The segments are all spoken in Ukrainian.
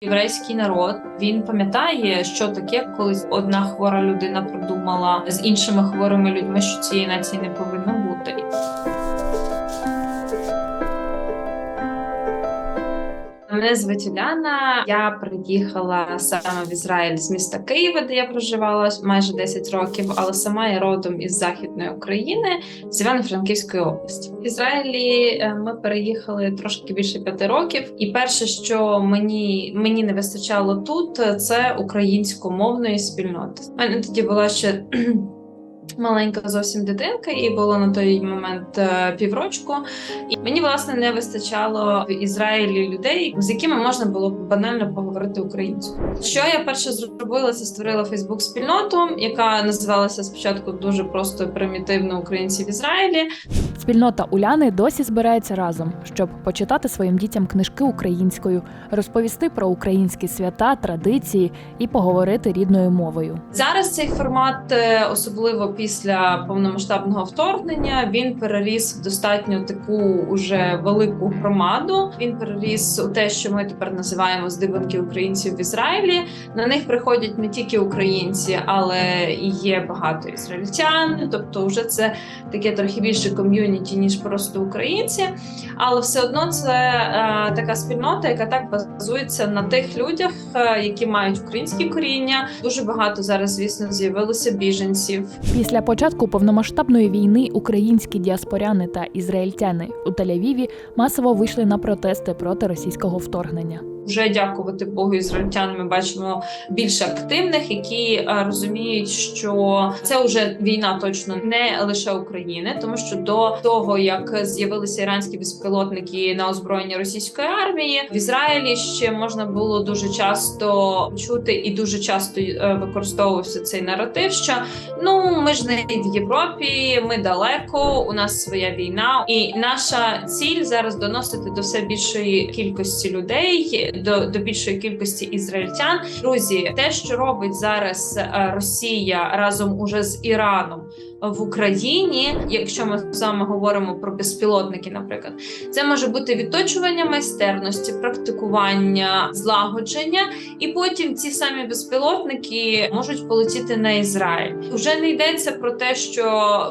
Єврейський народ він пам'ятає, що таке, коли одна хвора людина придумала з іншими хворими людьми, що цієї нації не повинно бути. Мене звуть Уляна. Я приїхала саме в Ізраїль з міста Києва, де я проживала майже 10 років, але сама я родом із західної України, з Івано-Франківської області. В Ізраїлі е, ми переїхали трошки більше п'яти років, і перше, що мені мені не вистачало тут, це українськомовної спільноти. У мене тоді була ще. Маленька зовсім дитинка, і було на той момент е, піврочку, і мені власне не вистачало в Ізраїлі людей, з якими можна було банально поговорити українською. Що я перше зробила, це створила Фейсбук спільноту, яка називалася спочатку дуже просто примітивно Українці в Ізраїлі. Спільнота Уляни досі збирається разом, щоб почитати своїм дітям книжки українською, розповісти про українські свята, традиції і поговорити рідною мовою. Зараз цей формат, е, особливо після повномасштабного вторгнення, він переріс в достатньо таку уже велику громаду. Він переріс у те, що ми тепер називаємо здибанки українців в Ізраїлі. На них приходять не тільки українці, але і є багато ізраїльтян. Тобто, вже це таке трохи більше ком'юніті, ніж просто українці. Але все одно це е, така спільнота, яка так базується на тих людях, е, які мають українські коріння. Дуже багато зараз, звісно, з'явилося біженців. Після початку повномасштабної війни українські діаспоряни та ізраїльтяни у Тель-Авіві масово вийшли на протести проти російського вторгнення. Вже дякувати Богу, ізраїльтян. Ми бачимо більше активних, які е, розуміють, що це вже війна точно не лише України, тому що до того як з'явилися іранські безпілотники на озброєння російської армії в Ізраїлі ще можна було дуже часто чути і дуже часто е, використовувався цей наратив. Що ну ми ж не в Європі, ми далеко, у нас своя війна, і наша ціль зараз доносити до все більшої кількості людей, до, до більшої кількості ізраїльтян. Друзі, те, що робить зараз е, Росія разом уже з Іраном. В Україні, якщо ми вами говоримо про безпілотники, наприклад, це може бути відточування майстерності, практикування, злагодження, і потім ці самі безпілотники можуть полетіти на Ізраїль. Вже не йдеться про те, що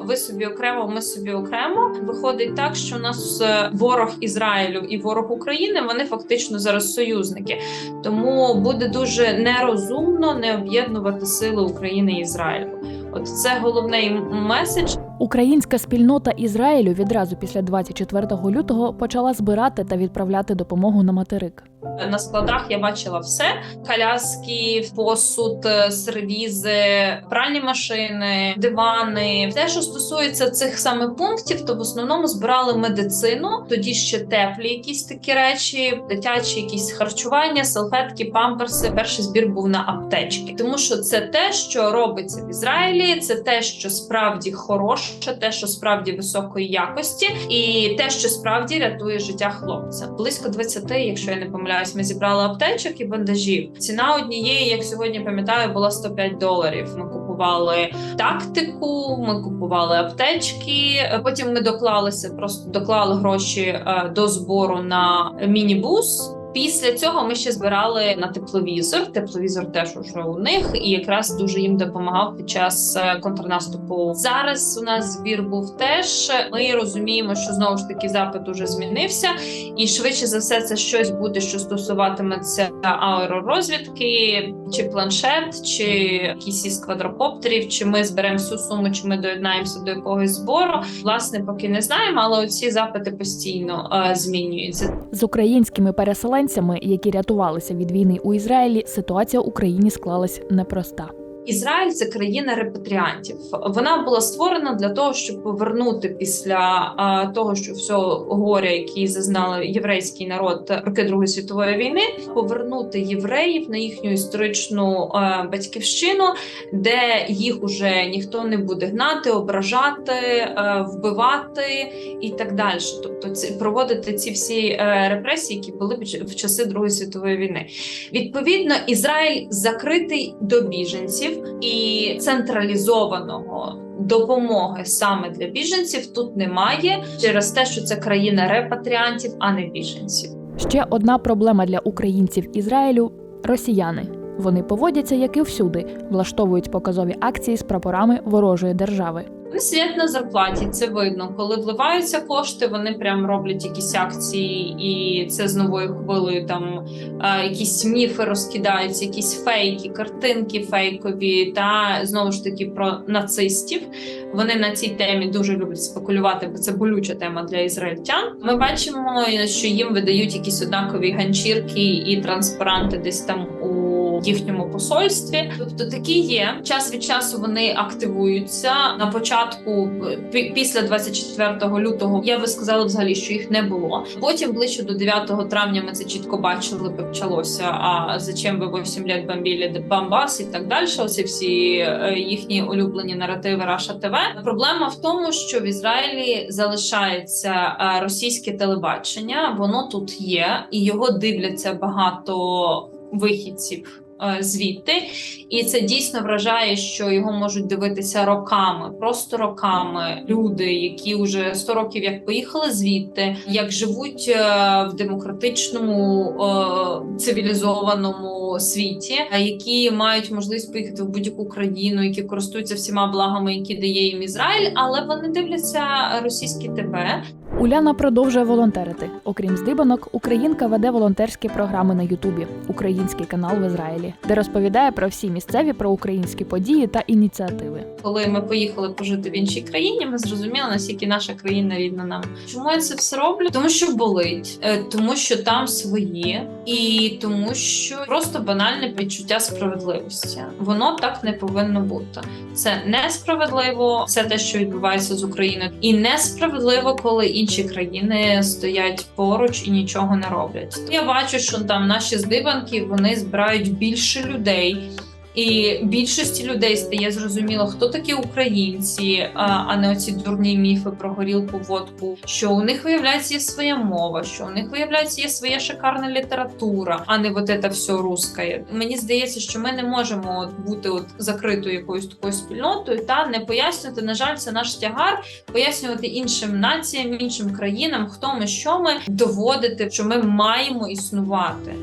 ви собі окремо, ми собі окремо. Виходить так, що у нас е, ворог Ізраїлю і ворог України вони фактично зараз союзники. Тому буде дуже нерозумно не об'єднувати сили України і Ізраїлю. От це головний меседж. Українська спільнота Ізраїлю відразу після 24 лютого почала збирати та відправляти допомогу на материк. На складах я бачила все: коляски, посуд, сервізи, пральні машини, дивани. Те, що стосується цих саме пунктів, то в основному збирали медицину. Тоді ще теплі якісь такі речі, дитячі якісь харчування, салфетки, памперси. Перший збір був на аптечки, тому що це те, що робиться в Ізраїлі. Це те, що справді хороше, те, що справді високої якості, і те, що справді рятує життя хлопця. Близько 20, якщо я не помиляюсь, ми зібрали аптечок і бандажів. Ціна однієї, як сьогодні пам'ятаю, була 105 доларів. Ми купували тактику, ми купували аптечки. Потім ми доклалися, просто доклали гроші е, до збору на мінібус. Після цього ми ще збирали на тепловізор. Тепловізор теж уже у них, і якраз дуже їм допомагав під час е, контрнаступу. Зараз у нас збір був теж. Ми розуміємо, що знову ж таки запит уже змінився, і швидше за все, це щось буде, що стосуватиметься аеророзвідки, чи планшет, чи якісь із квадрокоптерів. Чи ми зберемо всю суму, чи ми доєднаємося до якогось збору. Власне, поки не знаємо, але ці запити постійно е, змінюються. З українськими переселенцями, які рятувалися від війни у Ізраїлі, ситуація в Україні склалась непроста. Ізраїль це країна репатріантів. Вона була створена для того, щоб повернути після того, що всього горя, який зазнали єврейський народ роки Другої світової війни, повернути євреїв на їхню історичну батьківщину, де їх уже ніхто не буде гнати, ображати, вбивати і так далі. Тобто, ці проводити ці всі е, репресії, які були в часи Другої світової війни. Відповідно, Ізраїль закритий до біженців і централізованого допомоги саме для біженців тут немає через те, що це країна репатріантів, а не біженців. Ще одна проблема для українців Ізраїлю росіяни. Вони поводяться як і всюди, влаштовують показові акції з прапорами ворожої держави. Вони сидять на зарплаті, це видно. Коли вливаються кошти, вони прям роблять якісь акції, і це з новою хвилею. Там е, якісь міфи розкидаються, якісь фейки, картинки фейкові, та знову ж таки про нацистів. Вони на цій темі дуже люблять спекулювати, бо це болюча тема для ізраїльтян. Ми бачимо, що їм видають якісь однакові ганчірки і транспаранти десь там у їхньому посольстві. Тобто такі є. Час від часу вони активуються на початку, пі- після 24 лютого. Я би сказала взагалі, що їх не було. Потім ближче до 9 травня ми це чітко бачили, почалося. А зачем ви 8 лет бомбили Бамбас і так далі? Оці всі е, їхні улюблені наративи Раша ТВ. Проблема в тому, що в Ізраїлі залишається е, російське телебачення. Воно тут є, і його дивляться багато вихідців. Е, Звідти, і це дійсно вражає, що його можуть дивитися роками, просто роками. Люди, які вже 100 років як поїхали звідти, як живуть е, в демократичному е, цивілізованому світі, які мають можливість поїхати в будь-яку країну, які користуються всіма благами, які дає їм Ізраїль, але вони дивляться російські ТВ, Уляна продовжує волонтерити. Окрім здибанок, українка веде волонтерські програми на Ютубі, український канал в Ізраїлі, де розповідає про всі місцеві проукраїнські події та ініціативи. коли ми поїхали пожити в іншій країні, ми зрозуміли, наскільки наша країна рідна нам. Чому я це все роблю? Тому що болить, е, тому що там свої, і тому що просто банальне відчуття справедливості. Воно так не повинно бути. Це несправедливо, все те, що відбувається з Україною, і несправедливо, коли інші країни стоять поруч і нічого не роблять. Я бачу, що там наші здибанки вони збирають більше людей. І більшості людей стає зрозуміло, хто такі українці, а, не оці дурні міфи про горілку, водку. Що у них виявляється є своя мова, що у них виявляється є своя шикарна література, а не вот це все русське. Мені здається, що ми не можемо бути от закритою якоюсь такою спільнотою та не пояснювати. На жаль, це наш тягар пояснювати іншим націям, іншим країнам, хто ми, що ми доводити, що ми маємо існувати.